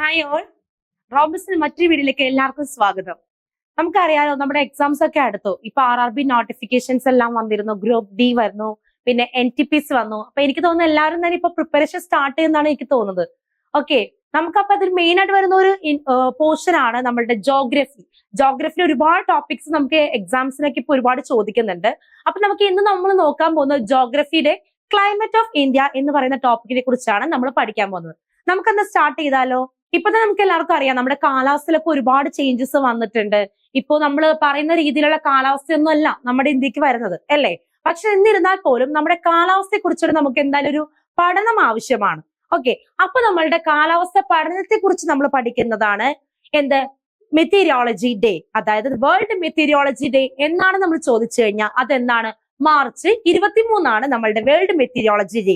Hi all റോബിൻസിന് മറ്റൊരു വീഡിയോയിലേക്ക് എല്ലാവർക്കും സ്വാഗതം. നമുക്കറിയാലോ നമ്മുടെ എക്സാംസ് ഒക്കെ അടുത്തു. ഇപ്പൊ ആർ ആർ ബി നോട്ടിഫിക്കേഷൻസ് എല്ലാം വന്നിരുന്നു. ഗ്രൂപ്പ് ഡി വരുന്നു. പിന്നെ എൻ ടി പിസ് വന്നു. അപ്പൊ എനിക്ക് തോന്നുന്നു എല്ലാവരും തന്നെ ഇപ്പൊ പ്രിപ്പറേഷൻ സ്റ്റാർട്ട് ചെയ്യുന്നതാണ് എനിക്ക് തോന്നുന്നത്. ഓക്കെ നമുക്കപ്പൊ അതിൽ മെയിൻ ആയിട്ട് വരുന്ന ഒരു പോർഷൻ ആണ് നമ്മളുടെ ജോഗ്രഫി ജോഗ്രഫിയിൽ ഒരുപാട് ടോപ്പിക്സ് നമുക്ക് എക്സാംസിനൊക്കെ ഇപ്പൊ ഒരുപാട് ചോദിക്കുന്നുണ്ട്. അപ്പൊ നമുക്ക് ഇന്ന് നമ്മൾ നോക്കാൻ പോകുന്ന ജോഗ്രഫിയുടെ ക്ലൈമറ്റ് ഓഫ് ഇന്ത്യ എന്ന് പറയുന്ന ടോപ്പിക്കിനെ കുറിച്ചാണ് നമ്മൾ പഠിക്കാൻ പോകുന്നത്. നമുക്കന്ന് സ്റ്റാർട്ട് ചെയ്താലോ? ഇപ്പൊ തന്നെ നമുക്ക് എല്ലാവർക്കും അറിയാം നമ്മുടെ കാലാവസ്ഥയിലൊക്കെ ഒരുപാട് ചേഞ്ചസ് വന്നിട്ടുണ്ട്. ഇപ്പോ നമ്മൾ പറയുന്ന രീതിയിലുള്ള കാലാവസ്ഥയൊന്നും അല്ല നമ്മുടെ ഇന്ത്യയ്ക്ക് വരുന്നത് അല്ലേ? പക്ഷെ എന്നിരുന്നാൽ പോലും നമ്മുടെ കാലാവസ്ഥയെ കുറിച്ചുള്ള നമുക്ക് എന്തായാലും ഒരു പഠനം ആവശ്യമാണ്. ഓക്കെ അപ്പൊ നമ്മളുടെ കാലാവസ്ഥ പഠനത്തെ കുറിച്ച് നമ്മൾ പഠിക്കുന്നതാണ് എന്ത്? മെറ്റീരിയോളജി ഡേ അതായത് വേൾഡ് മെറ്റീരിയോളജി ഡേ എന്നാണ് നമ്മൾ ചോദിച്ചു കഴിഞ്ഞാൽ അതെന്താണ്? മാർച്ച് ഇരുപത്തിമൂന്നാണ് നമ്മളുടെ വേൾഡ് മെറ്റീരിയോളജി ഡേ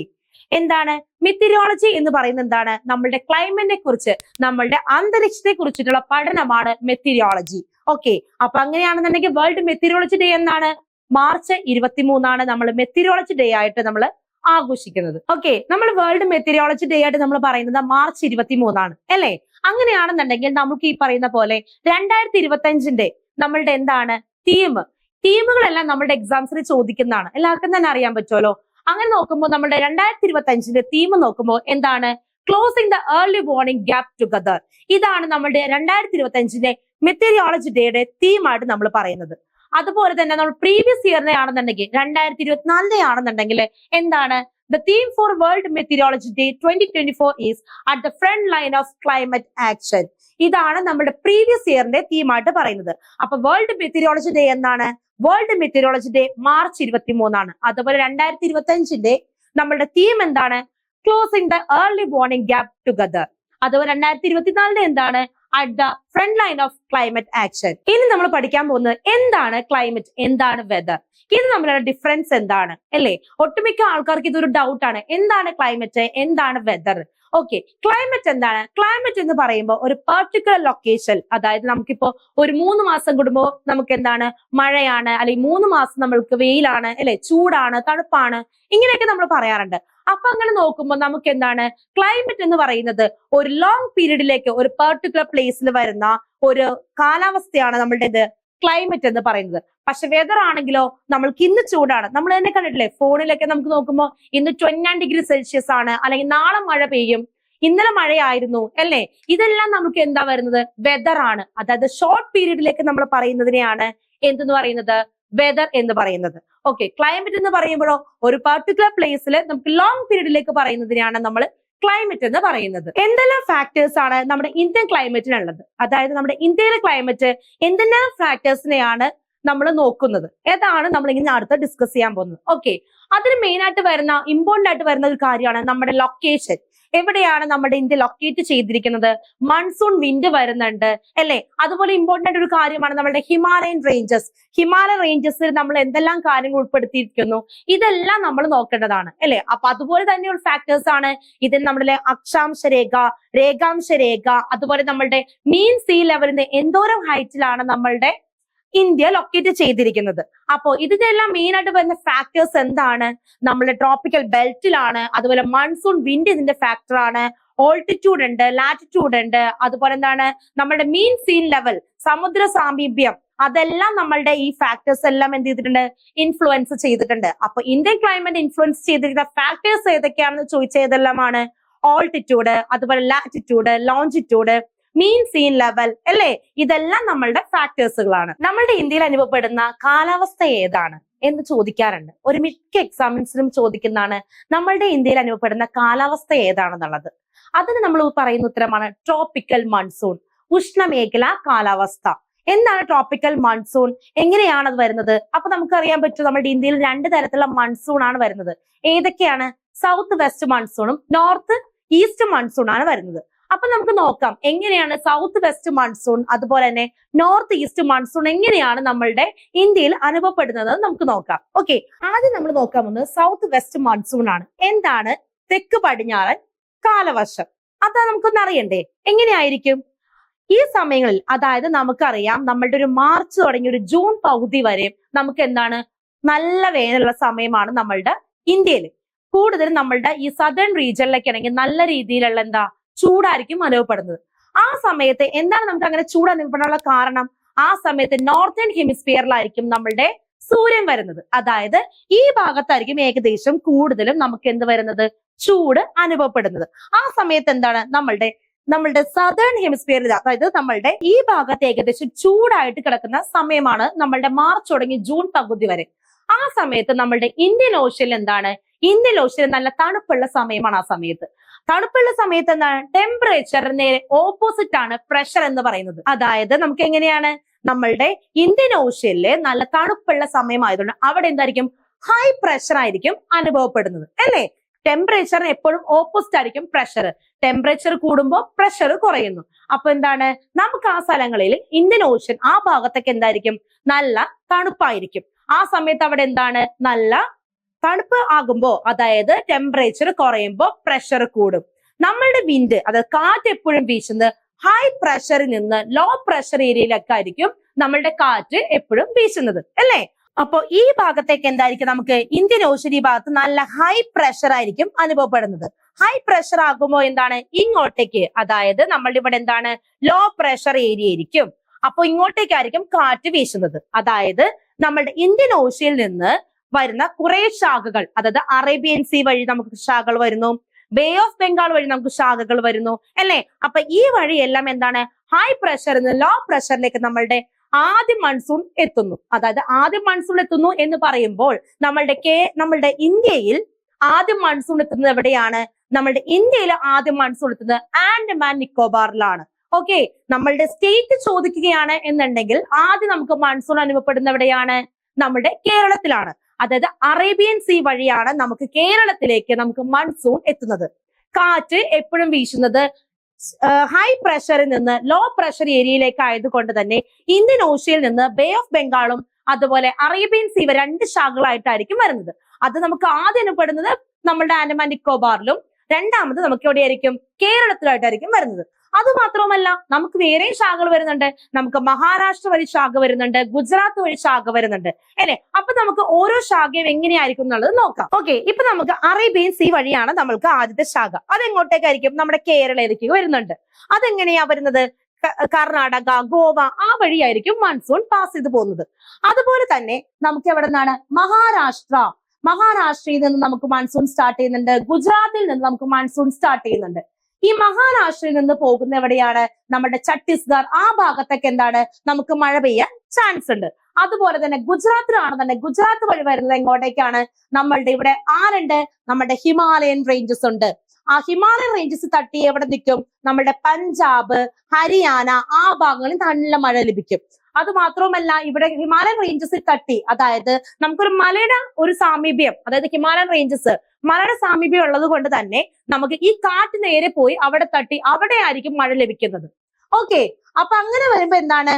എന്താണ്? മെത്തിരോളജി എന്ന് പറയുന്നത് എന്താണ്? നമ്മളുടെ ക്ലൈമറ്റിനെ കുറിച്ച് നമ്മളുടെ അന്തരീക്ഷത്തെ കുറിച്ചിട്ടുള്ള പഠനമാണ് മെത്തിരിയോളജി ഓക്കെ അപ്പൊ അങ്ങനെയാണെന്നുണ്ടെങ്കിൽ വേൾഡ് മെത്തിരോളജി ഡേ എന്നാണ്? മാർച്ച് ഇരുപത്തിമൂന്നാണ് നമ്മൾ മെത്തിരോളജി ഡേ ആയിട്ട് നമ്മൾ ആഘോഷിക്കുന്നത്. ഓക്കെ നമ്മൾ വേൾഡ് മെത്തിരിയോളജി ഡേ ആയിട്ട് നമ്മൾ പറയുന്നത് മാർച്ച് ഇരുപത്തിമൂന്നാണ്. അല്ലേ? അങ്ങനെയാണെന്നുണ്ടെങ്കിൽ നമുക്ക് ഈ പറയുന്ന പോലെ രണ്ടായിരത്തി ഇരുപത്തി അഞ്ചിന്റെ നമ്മളുടെ എന്താണ് തീം തീമുകളെല്ലാം നമ്മുടെ എക്സാംസിന് ചോദിക്കുന്നതാണ്. എല്ലാവർക്കും തന്നെ അറിയാൻ പറ്റുമല്ലോ? അങ്ങനെ നോക്കുമ്പോൾ നമ്മുടെ രണ്ടായിരത്തി ഇരുപത്തി അഞ്ചിന്റെ തീം നോക്കുമ്പോൾ എന്താണ്? Closing the early warning gap together ഇതാണ് നമ്മുടെ രണ്ടായിരത്തി ഇരുപത്തി അഞ്ചിന്റെ മെറ്റീരിയോളജി ഡേയുടെ തീമായിട്ട് നമ്മൾ പറയുന്നത്. അതുപോലെ തന്നെ നമ്മൾ പ്രീവിയസ് ഇയറിനെ ആണെന്നുണ്ടെങ്കിൽ രണ്ടായിരത്തി ഇരുപത്തിനാലിനെ ആണെന്നുണ്ടെങ്കിൽ എന്താണ്? The theme for world meteorology day twenty twenty four is at the front line of climate action ഇതാണ് നമ്മുടെ പ്രീവിയസ് ഇയറിന്റെ തീമായിട്ട് പറയുന്നത്. അപ്പൊ വേൾഡ് മെറ്റീരിയോളജി ഡേ എന്നാണ്? വേൾഡ് മെറ്റീരിയോളജി ഡേ മാർച്ച് ഇരുപത്തി മൂന്നാണ് അതുപോലെ രണ്ടായിരത്തി ഇരുപത്തി അഞ്ചിന്റെ നമ്മളുടെ തീം എന്താണ്? Closing the early warning gap together അതുപോലെ രണ്ടായിരത്തി ഇരുപത്തിനാലിന്റെ എന്താണ്? At the front line of climate action ഇനി നമ്മൾ പഠിക്കാൻ പോകുന്നത് എന്താണ് ക്ലൈമറ്റ് എന്താണ് വെതർ ഇത് നമ്മളുടെ ഡിഫറൻസ് എന്താണ്? അല്ലേ? ഒട്ടുമിക്ക ആൾക്കാർക്ക് ഇതൊരു ഡൗട്ടാണ് എന്താണ് ക്ലൈമറ്റ് എന്താണ് വെതർ ഓക്കെ ക്ലൈമറ്റ് എന്താണ്? ക്ലൈമറ്റ് എന്ന് പറയുമ്പോൾ ഒരു പെർട്ടിക്കുലർ ലൊക്കേഷൻ അതായത് നമുക്കിപ്പോ ഒരു മൂന്ന് മാസം കൂടുമ്പോൾ നമുക്ക് എന്താണ് മഴയാണ് അല്ലെങ്കിൽ മൂന്ന് മാസം നമ്മൾക്ക് വെയിലാണ് അല്ലെ? ചൂടാണ് തണുപ്പാണ് ഇങ്ങനെയൊക്കെ നമ്മൾ പറയാറുണ്ട്. അപ്പൊ അങ്ങനെ നോക്കുമ്പോൾ നമുക്ക് എന്താണ് ക്ലൈമറ്റ് എന്ന് പറയുന്നത് ഒരു ലോങ് പീരീഡിലേക്ക് ഒരു പെർട്ടിക്കുലർ പ്ലേസിൽ വരുന്ന ഒരു കാലാവസ്ഥയാണ് നമ്മളുടെ ക്ലൈമറ്റ് എന്ന് പറയുന്നത്. പക്ഷെ വെതർ ആണെങ്കിലോ നമ്മൾക്ക് ഇന്ന് ചൂടാണ്. നമ്മൾ തന്നെ കണ്ടിട്ടില്ലേ? ഫോണിലൊക്കെ നമുക്ക് നോക്കുമ്പോൾ ഇന്ന് ട്വന്റി ഡിഗ്രി സെൽഷ്യസ് ആണ്. അല്ലെങ്കിൽ നാളെ മഴ പെയ്യും. ഇന്നലെ മഴയായിരുന്നു. അല്ലേ? ഇതെല്ലാം നമുക്ക് എന്താ വരുന്നത്? വെതർ ആണ്. അതായത് ഷോർട്ട് പീരീഡിലേക്ക് നമ്മൾ പറയുന്നതിനെയാണ് എന്തെന്ന് പറയുന്നത്? വെതർ എന്ന് പറയുന്നത്. ഓക്കെ ക്ലൈമറ്റ് എന്ന് പറയുമ്പോഴോ ഒരു പർട്ടിക്കുലർ പ്ലേസിൽ നമുക്ക് ലോങ് പീരീഡിലേക്ക് പറയുന്നതിനെയാണ് നമ്മൾ ക്ലൈമറ്റ് എന്ന് പറയുന്നത്. എന്തെല്ലാം ഫാക്ടേഴ്സ് ആണ് നമ്മുടെ ഇന്ത്യൻ ക്ലൈമറ്റിനുള്ളത് അതായത് നമ്മുടെ ഇന്ത്യയിലെ ക്ലൈമറ്റ് എന്തെല്ലാം ഫാക്ടേഴ്സിനെയാണ് നമ്മൾ നോക്കുന്നത്. ഏതാണ് നമ്മൾ ഇങ്ങനെ അടുത്ത് ഡിസ്കസ് ചെയ്യാൻ പോകുന്നത്. ഓക്കെ അതിന് മെയിൻ ആയിട്ട് വരുന്ന ഇമ്പോർട്ടന്റ് ആയിട്ട് വരുന്ന ഒരു കാര്യമാണ് നമ്മുടെ ലൊക്കേഷൻ എവിടെയാണ് നമ്മുടെ ഇന്ത്യ ലൊക്കേറ്റ് ചെയ്തിരിക്കുന്നത്? മൺസൂൺ വിൻഡ് വരുന്നുണ്ട് അല്ലെ? അതുപോലെ ഇമ്പോർട്ടന്റ് ആയിട്ട് ഒരു കാര്യമാണ് നമ്മുടെ ഹിമാലയൻ റേഞ്ചസ് ഹിമാലയൻ റേഞ്ചസിൽ നമ്മൾ എന്തെല്ലാം കാര്യങ്ങൾ ഉൾപ്പെടുത്തിയിരിക്കുന്നു? ഇതെല്ലാം നമ്മൾ നോക്കേണ്ടതാണ് അല്ലെ? അപ്പൊ അതുപോലെ തന്നെയുള്ള ഫാക്ടേഴ്സ് ആണ് ഇതിൽ നമ്മുടെ അക്ഷാംശ രേഖ രേഖാംശ രേഖ അതുപോലെ നമ്മളുടെ മീൻ സീ ലെവലിന്റെ എന്തോരം ഹൈറ്റിലാണ് നമ്മളുടെ ഇന്ത്യ ലൊക്കേറ്റ് ചെയ്തിരിക്കുന്നത്. അപ്പോ ഇതിനെല്ലാം മെയിൻ ആയിട്ട് വരുന്ന ഫാക്ടേഴ്സ് എന്താണ്? നമ്മുടെ ട്രോപ്പിക്കൽ ബെൽറ്റിലാണ് അതുപോലെ മൺസൂൺ വിൻഡ് ഇതിന്റെ ഫാക്ടർ ആണ് ഓൾട്ടിറ്റ്യൂഡ് ഉണ്ട് ലാറ്റിറ്റ്യൂഡ് ഉണ്ട് അതുപോലെ എന്താണ്? നമ്മുടെ മീൻ സീൻ ലെവൽ സമുദ്ര സാമീപ്യം അതെല്ലാം നമ്മളുടെ ഈ ഫാക്ടേഴ്സ് എല്ലാം എന്ത് ചെയ്തിട്ടുണ്ട്? ഇൻഫ്ലുവൻസ് ചെയ്തിട്ടുണ്ട്. അപ്പൊ ഇന്ത്യൻ ക്ലൈമറ്റ് ഇൻഫ്ലുവൻസ് ചെയ്തിരിക്കുന്ന ഫാക്ടേഴ്സ് ഏതൊക്കെയാണെന്ന് ചോദിച്ച ഏതെല്ലാമാണ്? ഓൾട്ടിറ്റ്യൂഡ് അതുപോലെ latitude longitude mean sea level അല്ലേ? ഇതെല്ലാം നമ്മളുടെ ഫാക്ടേഴ്സുകളാണ് നമ്മളുടെ ഇന്ത്യയിൽ അനുഭവപ്പെടുന്ന കാലാവസ്ഥ ഏതാണ് എന്ന് ചോദിക്കാറുണ്ട്. ഒരു മിക്ക എക്സാമിൻസിനും ചോദിക്കുന്നതാണ് നമ്മളുടെ ഇന്ത്യയിൽ അനുഭവപ്പെടുന്ന കാലാവസ്ഥ ഏതാണെന്നുള്ളത്. അതിന് നമ്മൾ പറയുന്ന ഉത്തരമാണ് ട്രോപ്പിക്കൽ മൺസൂൺ ഉഷ്ണമേഖല കാലാവസ്ഥ. എന്താണ് ട്രോപ്പിക്കൽ മൺസൂൺ എങ്ങനെയാണ് അത് വരുന്നത്? അപ്പൊ നമുക്കറിയാൻ പറ്റും നമ്മുടെ ഇന്ത്യയിൽ രണ്ട് തരത്തിലുള്ള മൺസൂൺ ആണ് വരുന്നത്. ഏതൊക്കെയാണ്? സൗത്ത് വെസ്റ്റ് മൺസൂണും നോർത്ത് ഈസ്റ്റ് മൺസൂൺ ആണ് വരുന്നത്. അപ്പൊ നമുക്ക് നോക്കാം എങ്ങനെയാണ് സൗത്ത് വെസ്റ്റ് മൺസൂൺ അതുപോലെ തന്നെ നോർത്ത് ഈസ്റ്റ് മൺസൂൺ എങ്ങനെയാണ് നമ്മളുടെ ഇന്ത്യയിൽ അനുഭവപ്പെടുന്നത് നമുക്ക് നോക്കാം. ഓക്കെ ആദ്യം നമ്മൾ നോക്കാൻ പോകുന്നത് സൗത്ത് വെസ്റ്റ് മൺസൂൺ ആണ്. എന്താണ്? തെക്ക് പടിഞ്ഞാറൻ കാലവർഷം. അതാ നമുക്കൊന്ന് അറിയണ്ടേ എങ്ങനെയായിരിക്കും? ഈ സമയങ്ങളിൽ അതായത് നമുക്കറിയാം നമ്മളുടെ ഒരു മാർച്ച് തുടങ്ങി ഒരു ജൂൺ പകുതി വരെ നമുക്ക് എന്താണ്? നല്ല വേനലുള്ള സമയമാണ് നമ്മളുടെ ഇന്ത്യയിൽ. കൂടുതലും നമ്മളുടെ ഈ സദേൺ റീജിയനിലൊക്കെ ആണെങ്കിൽ നല്ല രീതിയിലുള്ള എന്താ? ചൂടായിരിക്കും അനുഭവപ്പെടുന്നത്. ആ സമയത്ത് എന്താണ് നമുക്ക് അങ്ങനെ ചൂട് അനുഭവപ്പെടാനുള്ള കാരണം? ആ സമയത്ത് നോർത്തേൺ ഹെമിസ്ഫിയറിലായിരിക്കും നമ്മളുടെ സൂര്യൻ വരുന്നത്. അതായത് ഈ ഭാഗത്തായിരിക്കും ഏകദേശം കൂടുതലും നമുക്ക് എന്ത് വരുന്നത്? ചൂട് അനുഭവപ്പെടുന്നത്. ആ സമയത്ത് എന്താണ് നമ്മളുടെ നമ്മളുടെ സദേൺ ഹെമിസ്ഫിയറിൽ അതായത് നമ്മളുടെ ഈ ഭാഗത്ത് ഏകദേശം ചൂടായിട്ട് കിടക്കുന്ന സമയമാണ് നമ്മളുടെ മാർച്ച് തുടങ്ങി ജൂൺ പകുതി വരെ. ആ സമയത്ത് നമ്മളുടെ ഇന്ത്യൻ ഓഷ്യനിൽ എന്താണ്? ഇന്ത്യൻ ഓഷ്യനിൽ നല്ല തണുപ്പുള്ള സമയമാണ് ആ സമയത്ത്. തണുപ്പുള്ള സമയത്ത് എന്താണ്? ടെമ്പറേച്ചർ നേരെ ഓപ്പോസിറ്റ് ആണ് പ്രഷർ എന്ന് പറയുന്നത്. അതായത് നമുക്ക് എങ്ങനെയാണ്? നമ്മളുടെ ഇന്ത്യൻ ഓഷ്യനിലെ നല്ല തണുപ്പുള്ള സമയമായതുകൊണ്ട് അവിടെ എന്തായിരിക്കും? ഹൈ പ്രഷർ ആയിരിക്കും അനുഭവപ്പെടുന്നത്. അല്ലേ? ടെമ്പറേച്ചറിന് എപ്പോഴും ഓപ്പോസിറ്റ് ആയിരിക്കും പ്രഷർ ടെമ്പറേച്ചർ കൂടുമ്പോൾ പ്രഷർ കുറയുന്നു. അപ്പൊ എന്താണ്? നമുക്ക് ആ സ്ഥലങ്ങളിൽ ഇന്ത്യൻ ഓഷ്യൻ ആ ഭാഗത്തൊക്കെ എന്തായിരിക്കും? നല്ല തണുപ്പായിരിക്കും. ആ സമയത്ത് അവിടെ എന്താണ്? നല്ല തണുപ്പ് ആകുമ്പോ അതായത് ടെമ്പറേച്ചർ കുറയുമ്പോൾ പ്രഷർ കൂടും. നമ്മളുടെ വിൻഡ് അതായത് കാറ്റ് എപ്പോഴും വീശുന്നത് ഹൈ പ്രഷറിൽ നിന്ന് ലോ പ്രഷർ ഏരിയയിലൊക്കെ ആയിരിക്കും നമ്മളുടെ കാറ്റ് എപ്പോഴും വീശുന്നത് അല്ലേ? അപ്പോ ഈ ഭാഗത്തേക്ക് എന്തായിരിക്കും നമുക്ക് ഇന്ത്യൻ ഓഷ്യൻ ഭാഗത്ത് നല്ല ഹൈ പ്രഷർ ആയിരിക്കും അനുഭവപ്പെടുന്നത്. ഹൈ പ്രഷർ ആകുമ്പോൾ എന്താണ്? ഇങ്ങോട്ടേക്ക് അതായത് നമ്മളുടെ ഇവിടെ എന്താണ്? ലോ പ്രഷർ ഏരിയ ആയിരിക്കും അപ്പൊ ഇങ്ങോട്ടേക്കായിരിക്കും കാറ്റ് വീശുന്നത്. അതായത് നമ്മളുടെ ഇന്ത്യൻ ഓഷ്യയിൽ നിന്ന് വരുന്ന കുറെ ശാഖകൾ. അതായത് അറേബ്യൻ സീ വഴി നമുക്ക് ശാഖകൾ വരുന്നു. ബേ ഓഫ് ബംഗാൾ വഴി നമുക്ക് ശാഖകൾ വരുന്നു. അല്ലേ? അപ്പൊ ഈ വഴി എല്ലാം എന്താണ് ഹൈ പ്രഷറിൽ നിന്ന് ലോ പ്രഷറിലേക്ക് നമ്മളുടെ ആദ്യ മൺസൂൺ എത്തുന്നു. അതായത് ആദ്യ മൺസൂൺ എത്തുന്നു എന്ന് പറയുമ്പോൾ നമ്മളുടെ കേ നമ്മളുടെ ഇന്ത്യയിൽ ആദ്യം മൺസൂൺ എത്തുന്നത് എവിടെയാണ്? നമ്മളുടെ ഇന്ത്യയിൽ ആദ്യം മൺസൂൺ എത്തുന്നത് ആൻഡമാൻ നിക്കോബാറിലാണ്. ഓക്കെ നമ്മളുടെ സ്റ്റേറ്റ് ചോദിക്കുകയാണ് എന്നുണ്ടെങ്കിൽ ആദ്യം നമുക്ക് മൺസൂൺ അനുഭവപ്പെടുന്ന എവിടെയാണ്? നമ്മുടെ കേരളത്തിലാണ്. അതായത് അറേബ്യൻ സീ വഴിയാണ് നമുക്ക് കേരളത്തിലേക്ക് നമുക്ക് മൺസൂൺ എത്തുന്നത്. കാറ്റ് എപ്പോഴും വീശുന്നത് ഹൈ പ്രഷറിൽ നിന്ന് ലോ പ്രഷർ ഏരിയയിലേക്ക് ആയതുകൊണ്ട് തന്നെ ഇന്ത്യൻ ഓഷ്യയിൽ നിന്ന് ബേ ഓഫ് ബംഗാളും അതുപോലെ അറേബ്യൻ സീവ രണ്ട് ശാഖകളായിട്ടായിരിക്കും വരുന്നത്. അത് നമുക്ക് ആദ്യം അനുപ്പെടുന്നത് നമ്മളുടെ ആൻഡമാൻ നിക്കോബാറിലും രണ്ടാമത് നമുക്ക് എവിടെയായിരിക്കും? കേരളത്തിലായിട്ടായിരിക്കും വരുന്നത്. അത് മാത്രവുമല്ല നമുക്ക് വേറെയും ശാഖകൾ വരുന്നുണ്ട്. നമുക്ക് മഹാരാഷ്ട്ര വഴി ശാഖ വരുന്നുണ്ട്. ഗുജറാത്ത് വഴി ശാഖ വരുന്നുണ്ട്. അല്ലെ? അപ്പൊ നമുക്ക് ഓരോ ശാഖയും എങ്ങനെയായിരിക്കും എന്നുള്ളത് നോക്കാം. ഓക്കെ ഇപ്പൊ നമുക്ക് അറേബ്യൻ സി വഴിയാണ് നമ്മൾക്ക് ആദ്യത്തെ ശാഖ. അതെങ്ങോട്ടേക്കായിരിക്കും? നമ്മുടെ കേരളയിലേക്ക് വരുന്നുണ്ട്. അതെങ്ങനെയാ വരുന്നത്? കർണാടക ഗോവ ആ വഴിയായിരിക്കും മൺസൂൺ പാസ് ചെയ്ത് പോകുന്നത്. അതുപോലെ തന്നെ നമുക്ക് എവിടെ നിന്നാണ്? മഹാരാഷ്ട്ര. മഹാരാഷ്ട്രയിൽ നിന്ന് നമുക്ക് മൺസൂൺ സ്റ്റാർട്ട് ചെയ്യുന്നുണ്ട്. ഗുജറാത്തിൽ നിന്ന് നമുക്ക് മൺസൂൺ സ്റ്റാർട്ട് ചെയ്യുന്നുണ്ട്. ഈ മഹാരാഷ്ട്രയിൽ നിന്ന് പോകുന്ന എവിടെയാണ്? നമ്മുടെ ഛത്തീസ്ഗഡ് ആ ഭാഗത്തൊക്കെ എന്താണ്? നമുക്ക് മഴ പെയ്യാൻ ചാൻസ് ഉണ്ട്. അതുപോലെ തന്നെ ഗുജറാത്തിലാണെന്നുണ്ടെങ്കിൽ ഗുജറാത്ത് വഴി വരുന്നത് എങ്ങോട്ടേക്കാണ്? നമ്മളുടെ ഇവിടെ ആരുണ്ട്? നമ്മുടെ ഹിമാലയൻ റേഞ്ചസ് ഉണ്ട്. ആ ഹിമാലയൻ റേഞ്ചസ് തട്ടി എവിടെ നിൽക്കും? നമ്മുടെ പഞ്ചാബ് ഹരിയാന ആ ഭാഗങ്ങളിൽ നല്ല മഴ ലഭിക്കും. അത് മാത്രവുമല്ല ഇവിടെ ഹിമാലയൻ റേഞ്ചസിൽ തട്ടി. അതായത് നമുക്കൊരു മലയുടെ ഒരു സാമീപ്യം അതായത് ഹിമാലയൻ റേഞ്ചസ് മലയുടെ സാമീപ്യം ഉള്ളത് കൊണ്ട് തന്നെ നമുക്ക് ഈ കാറ്റ് നേരെ പോയി അവിടെ തട്ടി അവിടെ ആയിരിക്കും മഴ ലഭിക്കുന്നത്. ഓക്കെ അപ്പൊ അങ്ങനെ വരുമ്പോ എന്താണ്?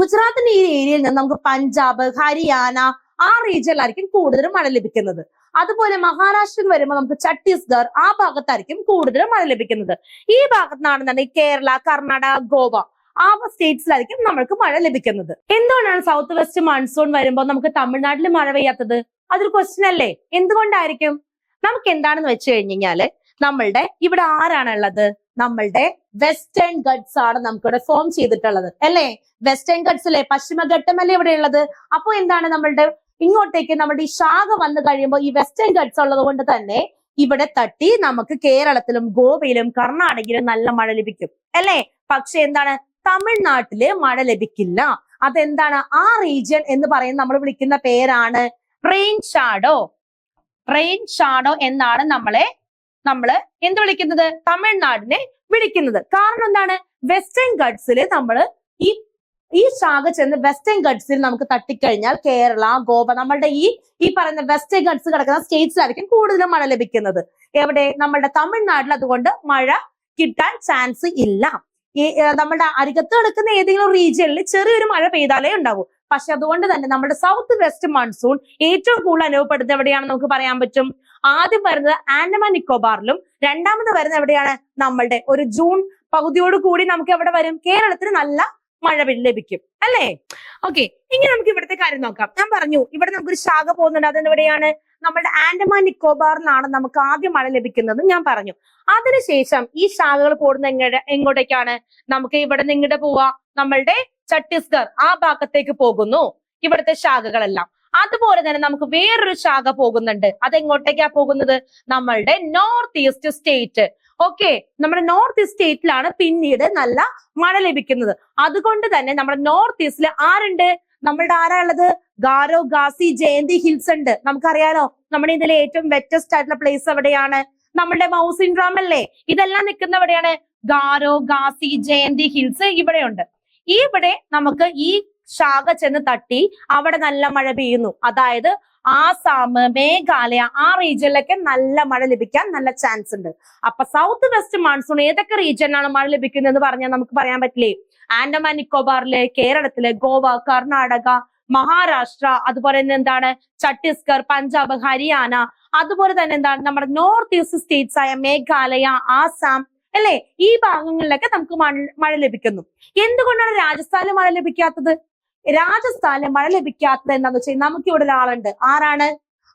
ഗുജറാത്തിന്റെ ഈ ഏരിയയിൽ നിന്ന് നമുക്ക് പഞ്ചാബ് ഹരിയാന ആ റീജിയനിലായിരിക്കും കൂടുതലും മഴ ലഭിക്കുന്നത്. അതുപോലെ മഹാരാഷ്ട്രയിൽ വരുമ്പോൾ നമുക്ക് ഛത്തീസ്ഗഡ് ആ ഭാഗത്തായിരിക്കും കൂടുതലും മഴ ലഭിക്കുന്നത്. ഈ ഭാഗത്തുനിന്നാണെന്നുണ്ടെങ്കിൽ കേരള കർണാടക ഗോവ. ആ സ്റ്റേറ്റ്സിലായിരിക്കും നമ്മൾക്ക് മഴ ലഭിക്കുന്നത്. എന്തുകൊണ്ടാണ് സൗത്ത് വെസ്റ്റ് മൺസൂൺ വരുമ്പോൾ നമുക്ക് തമിഴ്നാട്ടിൽ മഴ പെയ്യാത്തത്? അതൊരു ക്വസ്റ്റ്യൻ അല്ലേ? എന്തുകൊണ്ടായിരിക്കും? നമുക്ക് എന്താണെന്ന് വെച്ച് കഴിഞ്ഞാൽ നമ്മളുടെ ഇവിടെ ആരാണുള്ളത്? നമ്മളുടെ വെസ്റ്റേൺ ഗഡ്സ് ആണ് നമുക്കിവിടെ ഫോം ചെയ്തിട്ടുള്ളത്. അല്ലേ? വെസ്റ്റേൺ ഗഡ്സ് അല്ലേ പശ്ചിമഘട്ടമല്ലേ ഇവിടെ ഉള്ളത്? അപ്പൊ എന്താണ് നമ്മളുടെ ഇങ്ങോട്ടേക്ക് നമ്മുടെ ഈ ശാഖ വന്നു കഴിയുമ്പോൾ ഈ വെസ്റ്റേൺ ഗഡ്സ് ഉള്ളത് കൊണ്ട് തന്നെ ഇവിടെ തട്ടി നമുക്ക് കേരളത്തിലും ഗോവയിലും കർണാടകയിലും നല്ല മഴ ലഭിക്കും. അല്ലേ? പക്ഷെ എന്താണ്? തമിഴ്നാട്ടിൽ മഴ ലഭിക്കില്ല. അതെന്താണ്? ആ റീജിയൻ എന്ന് പറയുന്ന നമ്മൾ വിളിക്കുന്ന പേരാണ് റെയിൻ ഷാഡോ. റെയിൻ ഷാഡോ എന്നാണ് നമ്മളെ നമ്മൾ എന്ത് വിളിക്കുന്നത്? തമിഴ്നാടിനെ വിളിക്കുന്നത്. കാരണം എന്താണ്? വെസ്റ്റേൺ ഗഡ്സിൽ നമ്മൾ ഈ ഈ ശാഖ ചെന്ന് വെസ്റ്റേൺ ഗഡ്സിൽ നമുക്ക് തട്ടിക്കഴിഞ്ഞാൽ കേരള ഗോവ നമ്മളുടെ ഈ ഈ പറയുന്ന വെസ്റ്റേൺ ഗഡ്സ് കിടക്കുന്ന സ്റ്റേറ്റ്സിലായിരിക്കും കൂടുതലും മഴ ലഭിക്കുന്നത്. എവിടെ? നമ്മളുടെ തമിഴ്നാട്ടിൽ അതുകൊണ്ട് മഴ കിട്ടാൻ ചാൻസ് ഇല്ല. ഈ നമ്മുടെ അരികത്ത് കിടക്കുന്ന ഏതെങ്കിലും റീജിയനിൽ ചെറിയൊരു മഴ പെയ്താലേ ഉണ്ടാവൂ. പക്ഷെ അതുകൊണ്ട് തന്നെ നമ്മുടെ സൗത്ത് വെസ്റ്റ് മൺസൂൺ ഏറ്റവും കൂടുതൽ അനുഭവപ്പെടുന്നത് എവിടെയാണ് നമുക്ക് പറയാൻ പറ്റും? ആദ്യം വരുന്നത് ആൻഡമാൻ നിക്കോബാറിലും രണ്ടാമത് വരുന്നത് എവിടെയാണ്? നമ്മളുടെ ഒരു ജൂൺ പകുതിയോട് കൂടി നമുക്ക് എവിടെ വരും? കേരളത്തിന് നല്ല മഴ ലഭിക്കും. അല്ലേ? ഓക്കെ ഇനി നമുക്ക് ഇവിടുത്തെ കാര്യം നോക്കാം. ഞാൻ പറഞ്ഞു ഇവിടെ നമുക്കൊരു ശാഖ പോകുന്നുണ്ട്. അത് എവിടെയാണ് നമ്മുടെ ആൻഡമാൻ നിക്കോബാറിലാണ് നമുക്ക് ആദ്യം മഴ ലഭിക്കുന്നത് ഞാൻ പറഞ്ഞു. അതിനുശേഷം ഈ ശാഖകൾ പോകുന്ന എങ്ങടെ എങ്ങോട്ടേക്കാണ്? നമുക്ക് ഇവിടെ നിന്ന് ഇങ്ങോട്ട് പോവാ. നമ്മളുടെ ഛത്തീസ്ഗഡ് ആ ഭാഗത്തേക്ക് പോകുന്നു. ഇവിടുത്തെ ശാഖകളെല്ലാം. അതുപോലെ തന്നെ നമുക്ക് വേറൊരു ശാഖ പോകുന്നുണ്ട്. അതെങ്ങോട്ടേക്കാ പോകുന്നത്? നമ്മളുടെ നോർത്ത് ഈസ്റ്റ് സ്റ്റേറ്റ്. ഓക്കെ നമ്മുടെ നോർത്ത് ഈസ്റ്റ് സ്റ്റേറ്റിലാണ് പിന്നീട് നല്ല മഴ ലഭിക്കുന്നത്. അതുകൊണ്ട് തന്നെ നമ്മുടെ നോർത്ത് ഈസ്റ്റിൽ ആരുണ്ട്? നമ്മളുടെ ആരാളുള്ളത് ഗാരോ ഗാസി ജയന്തി ഹിൽസ് ഉണ്ട്. നമുക്കറിയാലോ നമ്മുടെ ഇതിലെ ഏറ്റവും വെറ്റസ്റ്റ് ആയിട്ടുള്ള പ്ലേസ് എവിടെയാണ്? നമ്മുടെ മൗസിൻ ഡ്രാം അല്ലേ ഇതെല്ലാം നിൽക്കുന്ന എവിടെയാണ്? ഗാരോ ഗാസി ജയന്തി ഹിൽസ് ഇവിടെയുണ്ട്. ഇവിടെ നമുക്ക് ഈ ശാഖ ചെന്ന് തട്ടി അവിടെ നല്ല മഴ പെയ്യുന്നു. അതായത് ആസാം മേഘാലയ ആ റീജിയനിലൊക്കെ നല്ല മഴ ലഭിക്കാൻ നല്ല ചാൻസ് ഉണ്ട്. അപ്പൊ സൗത്ത് വെസ്റ്റ് മൺസൂൺ ഏതൊക്കെ റീജിയനാണ് മഴ ലഭിക്കുന്നത് എന്ന് പറഞ്ഞാൽ നമുക്ക് പറയാൻ പറ്റില്ലേ? ആൻഡമാൻ നിക്കോബാറിലെ കേരളത്തിലെ ഗോവ കർണാടക മഹാരാഷ്ട്ര അതുപോലെ തന്നെ എന്താണ്? ഛത്തീസ്ഗഡ് പഞ്ചാബ് ഹരിയാന അതുപോലെ തന്നെ എന്താണ്? നമ്മുടെ നോർത്ത് ഈസ്റ്റ് സ്റ്റേറ്റ്സ് ആയ മേഘാലയ ആസാം അല്ലെ? ഈ ഭാഗങ്ങളിലൊക്കെ നമുക്ക് മഴ ലഭിക്കുന്നു. എന്തുകൊണ്ടാണ് രാജസ്ഥാനിൽ മഴ ലഭിക്കാത്തത്? രാജസ്ഥാനിൽ മഴ ലഭിക്കാത്തത് എന്താന്ന് വെച്ചാൽ നമുക്ക് ഇവിടെ ഒരാളുണ്ട്. ആരാണ്?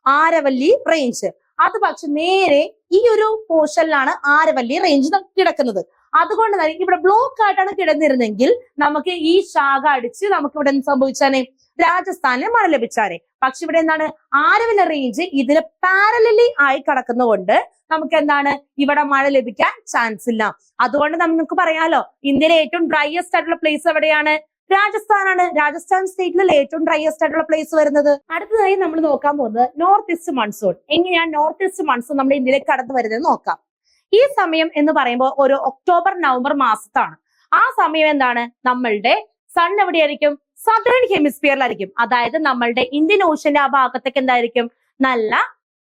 ആരവല്ലി റേഞ്ച് അത് പക്ഷെ നേരെ ഈ ഒരു പോർഷനിലാണ് ആരവല്ലി റേഞ്ച് കിടക്കുന്നത്. അതുകൊണ്ട് തന്നെ ഇവിടെ ബ്ലോക്ക് ആയിട്ടാണ് കിടന്നിരുന്നെങ്കിൽ നമുക്ക് ഈ ശാഖ അടിച്ച് നമുക്ക് ഇവിടെ എന്ത് സംഭവിച്ചാനേ? രാജസ്ഥാനിൽ മഴ ലഭിച്ചാനേ. പക്ഷെ ഇവിടെ എന്താണ്? ആരവല്ലി റേഞ്ച് ഇതിന് പാരലലി ആയി കിടക്കുന്നതുകൊണ്ട് നമുക്ക് എന്താണ്? ഇവിടെ മഴ ലഭിക്കാൻ ചാൻസ് ഇല്ല. അതുകൊണ്ട് നമുക്ക് പറയാലോ ഇന്ത്യയിലെ ഏറ്റവും ഡ്രൈയസ്റ്റ് ആയിട്ടുള്ള പ്ലേസ് എവിടെയാണ്? രാജസ്ഥാനാണ്. രാജസ്ഥാൻ സ്റ്റേറ്റിലെ ഏറ്റവും ഡ്രൈയസ്റ്റ് ആയിട്ടുള്ള പ്ലേസ് വരുന്നത്. അടുത്തതായി നമ്മൾ നോക്കാൻ പോകുന്നത് നോർത്ത് ഈസ്റ്റ് മൺസൂൺ എങ്ങനെയാണ് നോർത്ത് ഈസ്റ്റ് മൺസൂൺ നമ്മുടെ ഇന്ത്യയിലേക്ക് കടന്നു വരുന്നത് നോക്കാം. ഈ സമയം എന്ന് പറയുമ്പോൾ ഒരു ഒക്ടോബർ നവംബർ മാസത്താണ്. ആ സമയം എന്താണ്? നമ്മളുടെ സൺ എവിടെയായിരിക്കും? സദേൺ ഹെമിസ്ഫിയറിലായിരിക്കും അതായത് നമ്മളുടെ ഇന്ത്യൻ ഓഷ്യന്റെ ആ ഭാഗത്തേക്ക് എന്തായിരിക്കും? നല്ല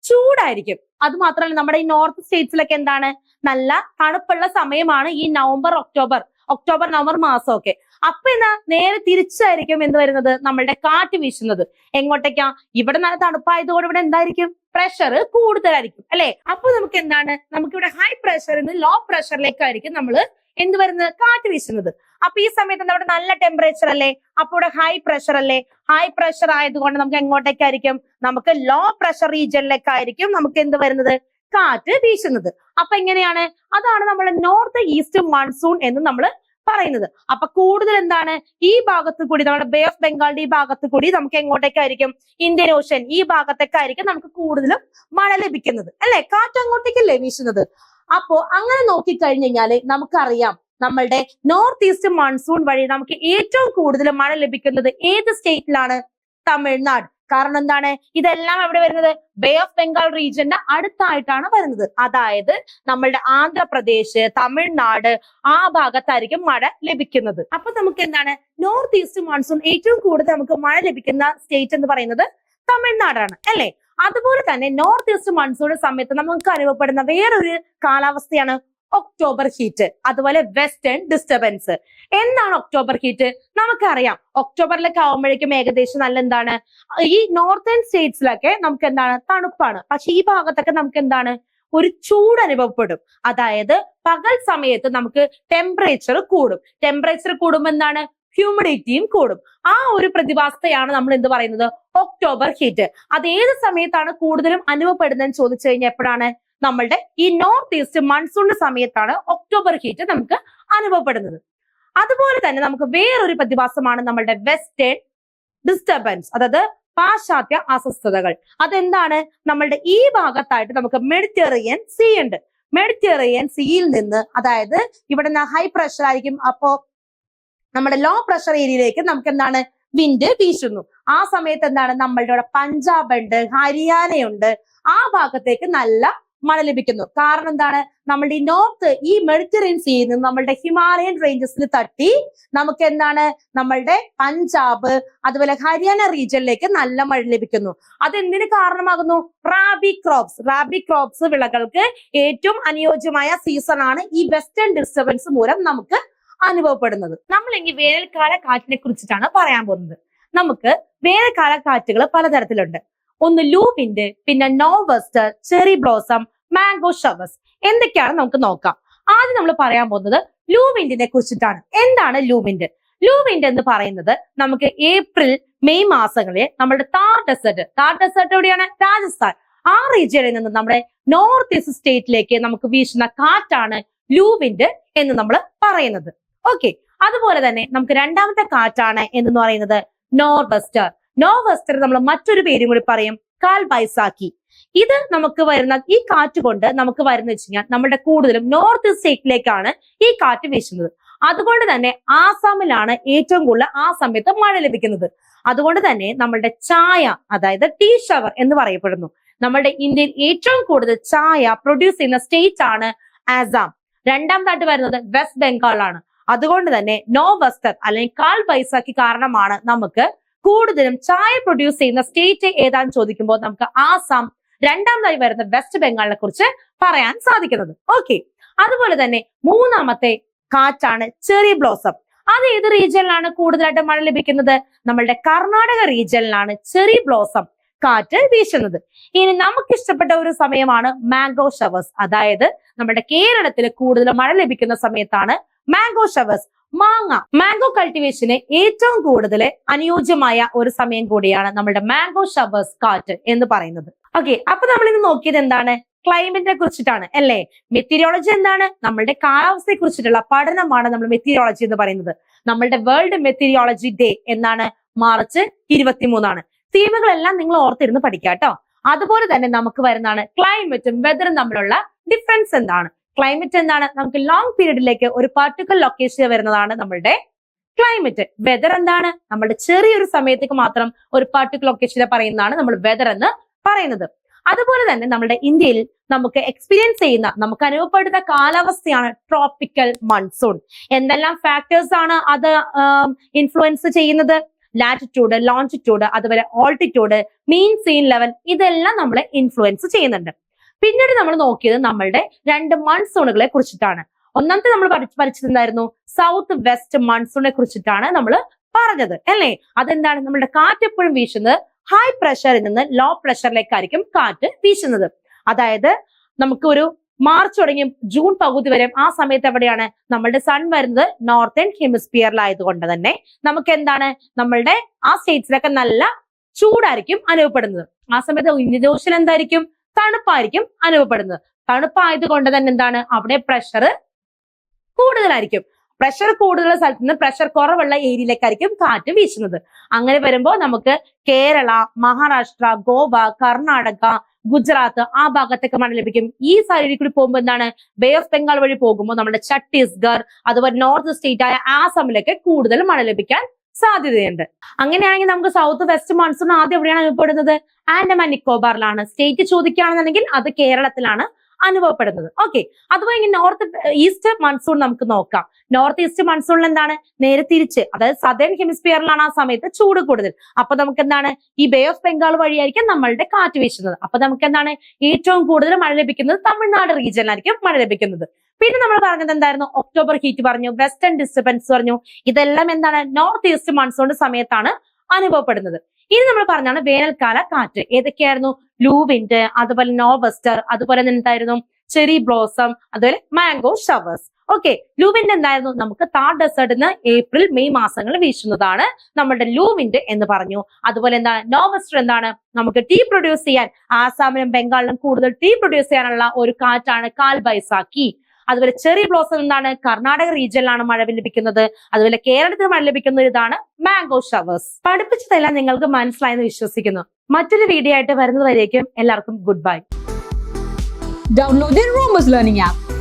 ചൂടായിരിക്കും. അത് മാത്രമല്ല നമ്മുടെ ഈ നോർത്ത് സ്റ്റേറ്റ്സിലൊക്കെ എന്താണ്? നല്ല തണുപ്പുള്ള സമയമാണ് ഈ നവംബർ ഒക്ടോബർ ഒക്ടോബർ നവംബർ മാസമൊക്കെ. അപ്പൊ എന്നാ നേരെ തിരിച്ചായിരിക്കും എന്ത് വരുന്നത്? നമ്മളുടെ കാറ്റ് വീശുന്നത്. എങ്ങോട്ടേക്കാ? ഇവിടെ നല്ല തണുപ്പായതുകൊണ്ട് ഇവിടെ എന്തായിരിക്കും? പ്രഷർ കൂടുതലായിരിക്കും അല്ലെ? അപ്പൊ നമുക്ക് എന്താണ്? നമുക്ക് ഇവിടെ ഹൈ പ്രഷറിൽ നിന്ന് ലോ പ്രഷറിലേക്കായിരിക്കും നമ്മൾ എന്ത് വരുന്നത്? കാറ്റ് വീശുന്നത്. അപ്പൊ ഈ സമയത്ത് നമ്മുടെ നല്ല ടെമ്പറേച്ചർ അല്ലേ? അപ്പൊ ഇവിടെ ഹൈ പ്രഷർ അല്ലേ? ഹൈ പ്രഷർ ആയതുകൊണ്ട് നമുക്ക് എങ്ങോട്ടേക്കായിരിക്കും? നമുക്ക് ലോ പ്രഷർ റീജിയനിലേക്കായിരിക്കും നമുക്ക് എന്ത് വരുന്നത്? കാറ്റ് വീശുന്നത്. അപ്പൊ എങ്ങനെയാണ്? അതാണ് നമ്മൾ നോർത്ത് ഈസ്റ്റ് മൺസൂൺ എന്ന് നമ്മൾ പറയുന്നത്. അപ്പൊ കൂടുതൽ എന്താണ്? ഈ ഭാഗത്ത് കൂടി നമ്മുടെ ബേ ഓഫ് ബംഗാളിന്റെ ഈ ഭാഗത്ത് കൂടി നമുക്ക് എങ്ങോട്ടേക്കായിരിക്കും? ഇന്ത്യൻ ഓഷ്യൻ ഈ ഭാഗത്തേക്കായിരിക്കും നമുക്ക് കൂടുതലും മഴ ലഭിക്കുന്നത്. അല്ലെ? കാറ്റ് അങ്ങോട്ടേക്കല്ലേ വീശുന്നത്? അപ്പോ അങ്ങനെ നോക്കിക്കഴിഞ്ഞു കഴിഞ്ഞാൽ നമുക്കറിയാം നമ്മളുടെ നോർത്ത് ഈസ്റ്റ് മൺസൂൺ വഴി നമുക്ക് ഏറ്റവും കൂടുതൽ മഴ ലഭിക്കുന്നത് ഏത് സ്റ്റേറ്റിലാണ് തമിഴ്നാട്. കാരണം എന്താണ്? ഇതെല്ലാം എവിടെ വരുന്നത്? ബേ ഓഫ് ബംഗാൾ റീജിയന്റെ അടുത്തായിട്ടാണ് വരുന്നത്. അതായത് നമ്മളുടെ ആന്ധ്രാപ്രദേശ് തമിഴ്നാട് ആ ഭാഗത്തായിരിക്കും മഴ ലഭിക്കുന്നത്. അപ്പൊ നമുക്ക് എന്താണ്? നോർത്ത് ഈസ്റ്റ് മൺസൂൺ ഏറ്റവും കൂടുതൽ നമുക്ക് മഴ ലഭിക്കുന്ന സ്റ്റേറ്റ് എന്ന് പറയുന്നത് തമിഴ്നാടാണ് അല്ലെ? അതുപോലെ തന്നെ നോർത്ത് ഈസ്റ്റ് മൺസൂൺ സമയത്ത് നമുക്ക് അനുഭവപ്പെടുന്ന വേറൊരു കാലാവസ്ഥയാണ് ഒക്ടോബർ ഹീറ്റ് അതുപോലെ വെസ്റ്റേൺ ഡിസ്റ്റർബൻസ് എന്താണ് ഒക്ടോബർ ഹീറ്റ് നമുക്കറിയാം. ഒക്ടോബറിലൊക്കെ ആവുമ്പോഴേക്കും ഏകദേശം നല്ല എന്താണ്? ഈ നോർത്തേൺ സ്റ്റേറ്റ്സിലൊക്കെ നമുക്ക് എന്താണ് തണുപ്പാണ്. പക്ഷെ ഈ ഭാഗത്തൊക്കെ നമുക്ക് എന്താണ് ഒരു ചൂട് അനുഭവപ്പെടും. അതായത് പകൽ സമയത്ത് നമുക്ക് ടെമ്പറേച്ചർ കൂടും. ടെമ്പറേച്ചർ കൂടുമ്പോൾ എന്താണ്? ഹ്യൂമിഡിറ്റിയും കൂടും. ആ ഒരു പ്രതിഭാസത്തെയാണ് നമ്മൾ എന്ത് പറയുന്നത്? ഒക്ടോബർ ഹീറ്റ് അത് ഏത് സമയത്താണ് കൂടുതലും അനുഭവപ്പെടുന്നതെന്ന് ചോദിച്ചു കഴിഞ്ഞാൽ എപ്പോഴാണ്? നമ്മളുടെ ഈ നോർത്ത് ഈസ്റ്റ് മൺസൂണിന്റെ സമയത്താണ് ഒക്ടോബർ ഹീറ്റ് നമുക്ക് അനുഭവപ്പെടുന്നത്. അതുപോലെ തന്നെ നമുക്ക് വേറൊരു പ്രതിഭാസമാണ് നമ്മളുടെ വെസ്റ്റേൺ ഡിസ്റ്റർബൻസ് അതായത് പാശ്ചാത്യ അസ്വസ്ഥതകൾ. അതെന്താണ്? നമ്മളുടെ ഈ ഭാഗത്തായിട്ട് നമുക്ക് മെഡിറ്ററേനിയൻ സീ ഉണ്ട്. മെഡിറ്ററേനിയൻ സീയിൽ നിന്ന് അതായത് ഇവിടെ നിന്ന് ഹൈ പ്രഷർ ആയിരിക്കും. അപ്പോ നമ്മുടെ ലോ പ്രഷർ ഏരിയയിലേക്ക് നമുക്ക് എന്താണ് വിൻഡ് വീശുന്നു. ആ സമയത്ത് എന്താണ്? നമ്മളുടെ ഇവിടെ പഞ്ചാബ് ഉണ്ട് ഹരിയാനയുണ്ട്. ആ ഭാഗത്തേക്ക് നല്ല മഴ ലഭിക്കുന്നു. കാരണം എന്താണ്? നമ്മളുടെ ഈ നോർത്ത് ഈ മെഡിറ്ററേനിയൻ സീയിൽ നിന്ന് നമ്മളുടെ ഹിമാലയൻ റേഞ്ചസിൽ തട്ടി നമുക്ക് എന്താണ്? നമ്മളുടെ പഞ്ചാബ് അതുപോലെ ഹരിയാന റീജിയനിലേക്ക് നല്ല മഴ ലഭിക്കുന്നു. അതെന്തിന് കാരണമാകുന്നു? റാബി ക്രോപ്സ് റാബി ക്രോപ്സ് വിളകൾക്ക് ഏറ്റവും അനുയോജ്യമായ സീസൺ ആണ് ഈ വെസ്റ്റേൺ ഡിസ്റ്റർബൻസ് മൂലം നമുക്ക് അനുഭവപ്പെടുന്നത്. നമ്മളെങ്കിൽ വേനൽക്കാല കാറ്റിനെ കുറിച്ചിട്ടാണ് പറയാൻ പോകുന്നത്. നമുക്ക് വേനൽക്കാല കാറ്റുകൾ പലതരത്തിലുണ്ട്. ഒന്ന് ലൂവിൻഡ് പിന്നെ nor'wester cherry blossom mango showers. എന്തൊക്കെയാണ് നമുക്ക് നോക്കാം. ആദ്യം നമ്മൾ പറയാൻ പോകുന്നത് ലൂവിൻഡിനെ കുറിച്ചിട്ടാണ്. എന്താണ് ലൂവിൻഡ് ലൂവിൻഡ് എന്ന് പറയുന്നത് നമുക്ക് ഏപ്രിൽ മെയ് മാസങ്ങളിൽ നമ്മുടെ താർ ഡെസേർട്ട്. താർ ഡെസേർട്ട് എവിടെയാണ്? രാജസ്ഥാൻ. ആ റീജിയനിൽ നിന്ന് നമ്മുടെ നോർത്ത് ഈസ്റ്റ് സ്റ്റേറ്റിലേക്ക് നമുക്ക് വീശുന്ന കാറ്റാണ് ലൂവിൻഡ് എന്ന് നമ്മൾ പറയുന്നത്. ഓക്കെ. അതുപോലെ തന്നെ നമുക്ക് രണ്ടാമത്തെ കാറ്റാണ് എന്ന് പറയുന്നത് നോർവെസ്റ്റർ. നോർവെസ്റ്റർ നമ്മൾ മറ്റൊരു പേരും കൂടി പറയും കാൽ ബൈസാക്കി. ഇത് നമുക്ക് വരുന്ന ഈ കാറ്റ് കൊണ്ട് നമുക്ക് വരുന്ന വെച്ച് കഴിഞ്ഞാൽ നമ്മുടെ കൂടുതലും നോർത്ത് സ്റ്റേറ്റിലേക്കാണ് ഈ കാറ്റ് വീശുന്നത്. അതുകൊണ്ട് തന്നെ ആസാമിലാണ് ഏറ്റവും കൂടുതൽ ആ സമയത്ത് മഴ ലഭിക്കുന്നത്. അതുകൊണ്ട് തന്നെ നമ്മളുടെ ചായ അതായത് ടീ ഷവർ എന്ന് പറയപ്പെടുന്നു. നമ്മളുടെ ഇന്ത്യയിൽ ഏറ്റവും കൂടുതൽ ചായ പ്രൊഡ്യൂസ് ചെയ്യുന്ന സ്റ്റേറ്റ് ആണ് ആസാം. രണ്ടാമതായിട്ട് വരുന്നത് വെസ്റ്റ് ബംഗാളാണ്. അതുകൊണ്ട് തന്നെ നോ വെസ്റ്റർ അല്ലെങ്കിൽ കാൽ ബൈസാക്കി കാരണമാണ് നമുക്ക് കൂടുതലും ചായ പ്രൊഡ്യൂസ് ചെയ്യുന്ന സ്റ്റേറ്റ് ഏതാന്ന് ചോദിക്കുമ്പോൾ നമുക്ക് ആസാം രണ്ടാമതായി വരുന്ന വെസ്റ്റ് ബംഗാളിനെ കുറിച്ച് പറയാൻ സാധിക്കുന്നത്. ഓക്കെ അതുപോലെ തന്നെ മൂന്നാമത്തെ കാറ്റാണ് ചെറി ബ്ലോസം അത് ഏത് റീജിയനിലാണ് കൂടുതലായിട്ട് മഴ ലഭിക്കുന്നത്? നമ്മളുടെ കർണാടക റീജിയനിലാണ് ചെറി ബ്ലോസം കാറ്റ് വീശുന്നത്. ഇനി നമുക്ക് ഇഷ്ടപ്പെട്ട ഒരു സമയമാണ് മാംഗോ ഷവേഴ്സ് അതായത് നമ്മുടെ കേരളത്തിൽ കൂടുതൽ മഴ ലഭിക്കുന്ന സമയത്താണ് മാംഗോ ഷവേഴ്സ് മാങ്ങ. മാംഗോ കൾട്ടിവേഷന് ഏറ്റവും കൂടുതൽ അനുയോജ്യമായ ഒരു സമയം കൂടിയാണ് നമ്മുടെ മാംഗോ ഷവേഴ്സ് കാറ്റ് എന്ന് പറയുന്നത്. ഓക്കെ അപ്പൊ നമ്മൾ ഇന്ന് നോക്കിയത് എന്താണ്? ക്ലൈമറ്റിനെ കുറിച്ചിട്ടാണ് അല്ലേ? മെറ്റീരിയോളജി എന്താണ്? നമ്മളുടെ കാലാവസ്ഥയെ കുറിച്ചിട്ടുള്ള പഠനമാണ് നമ്മൾ മെറ്റീരിയോളജി എന്ന് പറയുന്നത്. നമ്മളുടെ വേൾഡ് മെറ്റീരിയോളജി ഡേ എന്നാണ് മാർച്ച് ഇരുപത്തിമൂന്നാണ്. തീമുകളെല്ലാം നിങ്ങൾ ഓർത്തിരുന്ന് പഠിക്കാം കേട്ടോ അതുപോലെ തന്നെ നമുക്ക് വരുന്നതാണ് ക്ലൈമറ്റും വെതറും തമ്മിലുള്ള ഡിഫറൻസ് എന്താണ്? ക്ലൈമറ്റ് എന്താണ്? നമുക്ക് ലോങ് പീരീഡിലേക്ക് ഒരു പർട്ടിക്കുലർ ലൊക്കേഷൻ വരുന്നതാണ് നമ്മളുടെ ക്ലൈമറ്റ് വെതർ എന്താണ്? നമ്മുടെ ചെറിയൊരു സമയത്തേക്ക് മാത്രം ഒരു പർട്ടിക്കുലർ ലൊക്കേഷനെ പറയുന്നതാണ് നമ്മൾ വെതർ എന്ന് പറയുന്നത്. അതുപോലെ തന്നെ നമ്മുടെ ഇന്ത്യയിൽ നമുക്ക് എക്സ്പീരിയൻസ് ചെയ്യുന്ന നമുക്ക് അനുഭവപ്പെടുന്ന കാലാവസ്ഥയാണ് ട്രോപ്പിക്കൽ മൺസൂൺ എന്തെല്ലാം ഫാക്ടേഴ്സ് ആണ് അത് ഇൻഫ്ലുവൻസ് ചെയ്യുന്നത്? ലാറ്റിറ്റ്യൂഡ് ലോഞ്ചിറ്റ്യൂഡ് അതുപോലെ ഓൾട്ടിറ്റ്യൂഡ് മീൻ സീൻ ലെവൽ ഇതെല്ലാം നമ്മളെ ഇൻഫ്ലുവൻസ് ചെയ്യുന്നുണ്ട്. പിന്നീട് നമ്മൾ നോക്കിയത് നമ്മളുടെ രണ്ട് മൺസൂണുകളെ കുറിച്ചിട്ടാണ്. ഒന്നാമത്തെ നമ്മൾ പഠിച്ചതെന്തായിരുന്നു സൗത്ത് വെസ്റ്റ് മൺസൂണിനെ കുറിച്ചിട്ടാണ് നമ്മൾ പറഞ്ഞത്. അല്ലേ? അതെന്താണ്? നമ്മുടെ കാറ്റ് എപ്പോഴും വീശുന്നത് ഹൈ പ്രഷറിൽ നിന്ന് ലോ പ്രഷറിലേക്കായിരിക്കും കാറ്റ് വീശുന്നത്. അതായത് നമുക്ക് ഒരു മാർച്ച് തുടങ്ങി ജൂൺ പകുതി വരെ ആ സമയത്ത് എവിടെയാണ്? നമ്മളുടെ സൺ വരുന്നത് നോർത്തേൺ ഹെമിസ്ഫിയറിലായതുകൊണ്ട് തന്നെ നമുക്ക് എന്താണ്? നമ്മളുടെ ആ സ്റ്റേറ്റ്സിലൊക്കെ നല്ല ചൂടായിരിക്കും അനുഭവപ്പെടുന്നത്. ആ സമയത്ത് ഇന്ത്യൻ ഓഷ്യൻ എന്തായിരിക്കും? തണുപ്പായിരിക്കും അനുഭവപ്പെടുന്നത്. തണുപ്പായതുകൊണ്ട് തന്നെ എന്താണ്? അവിടെ പ്രഷർ കൂടുതലായിരിക്കും. പ്രഷർ കൂടുതലുള്ള സ്ഥലത്ത് നിന്ന് പ്രഷർ കുറവുള്ള ഏരിയയിലേക്കായിരിക്കും കാറ്റ് വീശുന്നത്. അങ്ങനെ വരുമ്പോൾ നമുക്ക് കേരള മഹാരാഷ്ട്ര ഗോവ കർണാടക ഗുജറാത്ത് ആ ഭാഗത്തൊക്കെ മഴ ലഭിക്കും. ഈ സൈഡിൽ കൂടി പോകുമ്പോൾ എന്താണ്? ബേ ഓഫ് ബംഗാൾ വഴി പോകുമ്പോൾ നമ്മുടെ ഛത്തീസ്ഗഡ് അതുപോലെ നോർത്ത് സ്റ്റേറ്റ് ആയ ആസാമിലൊക്കെ കൂടുതൽ മഴ ലഭിക്കാൻ സാധ്യതയുണ്ട്. അങ്ങനെയാണെങ്കിൽ നമുക്ക് സൗത്ത് വെസ്റ്റ് മൺസൂൺ ആദ്യം എവിടെയാണ് അനുഭവപ്പെടുന്നത്? ആൻഡമാൻ നിക്കോബാറിലാണ്. സ്റ്റേറ്റ് ചോദിക്കുകയാണെന്നുണ്ടെങ്കിൽ അത് കേരളത്തിലാണ് അനുഭവപ്പെടുന്നത്. ഓക്കെ അതുപോലെ ഇനി നോർത്ത് ഈസ്റ്റ് മൺസൂൺ നമുക്ക് നോക്കാം. നോർത്ത് ഈസ്റ്റ് മൺസൂണിൽ എന്താണ്? നേരെ തിരിച്ച് അതായത് സദേൺ ഹെമിസ്ഫിയറിലാണ് ആ സമയത്ത് ചൂട് കൂടുതൽ. അപ്പൊ നമുക്ക് എന്താണ് ഈ ബേ ഓഫ് ബംഗാൾ വഴിയായിരിക്കും നമ്മളുടെ കാറ്റ് വീശുന്നത്. അപ്പൊ നമുക്ക് എന്താണ് ഏറ്റവും കൂടുതൽ മഴ ലഭിക്കുന്നത് തമിഴ്നാട് റീജിയനിലായിരിക്കും മഴ ലഭിക്കുന്നത്. പിന്നെ നമ്മൾ പറഞ്ഞത് എന്തായിരുന്നു? ഒക്ടോബർ ഹീറ്റ് പറഞ്ഞു വെസ്റ്റേൺ ഡിസ്റ്റർബൻസ് പറഞ്ഞു. ഇതെല്ലാം എന്താണ്? നോർത്ത് ഈസ്റ്റ് മൺസൂണിന്റെ സമയത്താണ് അനുഭവപ്പെടുന്നത്. ഇനി നമ്മൾ പറഞ്ഞാണ് വേനൽക്കാല കാറ്റ്. ഏതൊക്കെയായിരുന്നു? ലൂവിൻഡ് അതുപോലെ നോവസ്റ്റർ അതുപോലെ തന്നെ എന്തായിരുന്നു? ചെറി ബ്ലോസം അതുപോലെ mango showers okay loo wind എന്തായിരുന്നു? നമുക്ക് താർ ഡെസേർട്ടിന് ഏപ്രിൽ മെയ് മാസങ്ങളിൽ വീശുന്നതാണ് നമ്മുടെ ലൂവിൻഡ് എന്ന് പറഞ്ഞു. അതുപോലെ എന്താണ് നോവസ്റ്റർ എന്താണ്? നമുക്ക് ടീ പ്രൊഡ്യൂസ് ചെയ്യാൻ ആസാമിലും ബംഗാളിലും കൂടുതൽ ടീ പ്രൊഡ്യൂസ് ചെയ്യാനുള്ള ഒരു കാറ്റാണ് കാൽ ബൈസാക്കി അതുപോലെ ചെറി ബ്ലോസം എന്താണ്? കർണാടക റീജിയനിലാണ് മഴ ലഭിക്കുന്നത്. അതുപോലെ കേരളത്തിൽ മഴ ലഭിക്കുന്ന ഇതാണ് മാംഗോ ഷവേഴ്സ് പഠിപ്പിച്ചതെല്ലാം നിങ്ങൾക്ക് മനസ്സിലായെന്ന് വിശ്വസിക്കുന്നു. മറ്റൊരു വീഡിയോ ആയിട്ട് വരുന്നതുവരേക്കും എല്ലാവർക്കും good bye download Learning app.